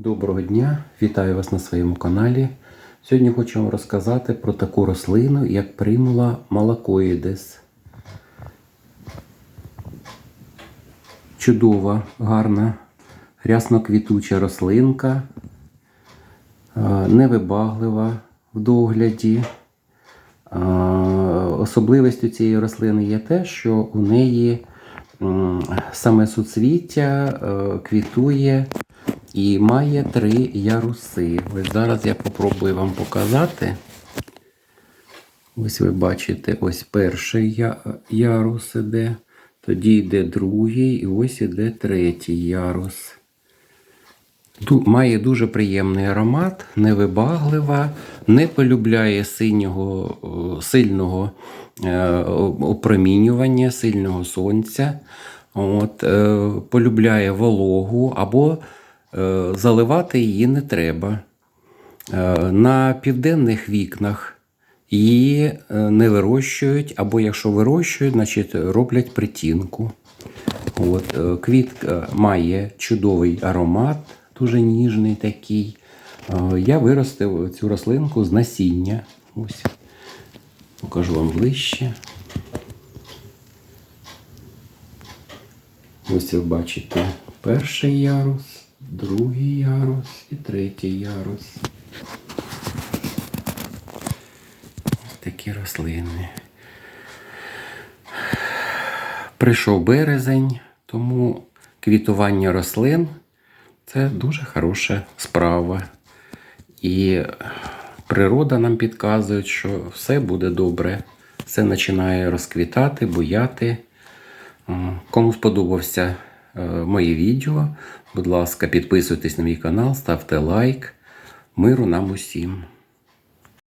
Доброго дня, вітаю вас на своєму каналі. Сьогодні хочу вам розказати про таку рослину, як примула малакоїдес. Чудова, гарна, рясно-квітуча рослинка, невибаглива в догляді. Особливістю цієї рослини є те, що у неї саме суцвіття е, квітує і має три яруси. Ось зараз я попробую вам показати. Ось ви бачите, ось перший ярус іде, тоді йде другий, і ось іде третій ярус. Ду- Має дуже приємний аромат, невибаглива, не полюбляє синього, сильного е, опромінювання, сильного сонця. От, е, полюбляє вологу або заливати її не треба. Е, на південних вікнах її е, не вирощують, або якщо вирощують, значить роблять притінку. От, е, квітка має чудовий аромат, дуже ніжний такий. Е, Я виростив цю рослинку з насіння. Ось. Покажу вам ближче. Ось ви бачите перший ярус, другий ярус і третій ярус. Ось такі рослини. Прийшов березень, тому квітування рослин це дуже хороша справа. І природа нам підказує, що все буде добре. Все починає розквітати, буяти. Кому сподобався е, моє відео, будь ласка, підписуйтесь на мій канал, ставте лайк. Миру нам усім.